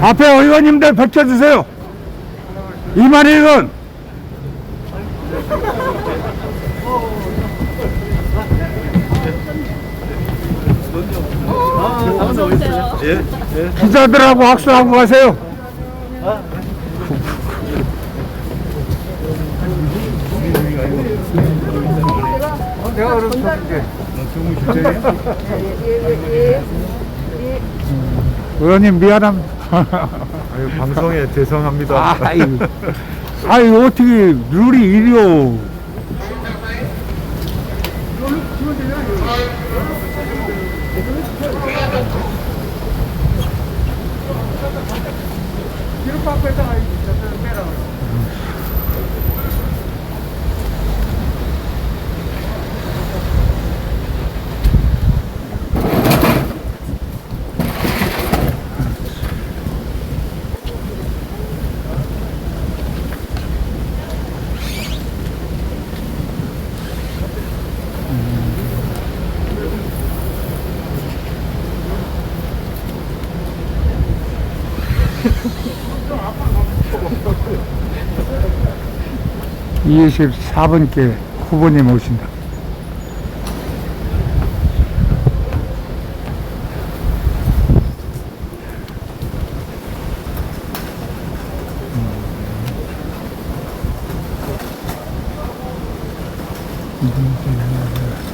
앞에 의원님들 밝혀주세요. 이만희건 예? 기자들하고 악수하고 가세요. 내가 그럼 줬는데. 의원님 미안합니다. 아유, 방송에 죄송합니다. 아유, 아유 어떻게 룰이 이래요. 24번께 후보님 오신다. 음.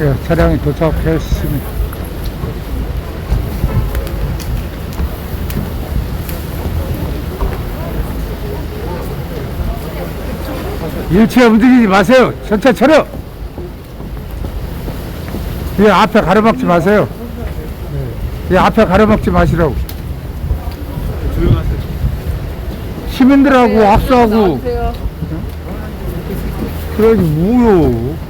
예, 차량이 도착했습니다. 일체 움직이지 마세요. 전체 차려. 이 앞에 가로막지 마세요. 이 앞에 가로막지 마시라고. 시민들하고 악수하고 그러니 뭐요?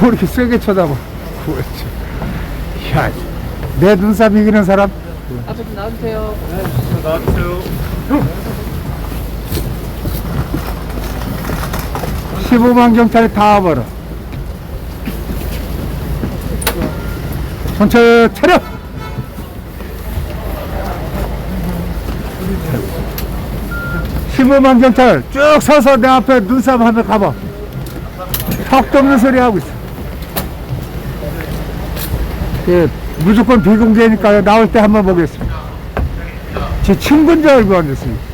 뭐 이렇게 세게 쳐다봐. 그렇지. 야, 내 눈썹 이기는 사람? 앞에 좀 나와주세요. 나와주세요. 15만 경찰이 다 와버려. 전체 차렷! 십오만 경찰 쭉 서서 내 앞에 눈싸움 하며 가봐. 턱도 없는 소리 하고 있어. 예, 무조건 비공개니까 나올 때 한번 보겠습니다. 제 친구인 줄 알고 앉았습니다.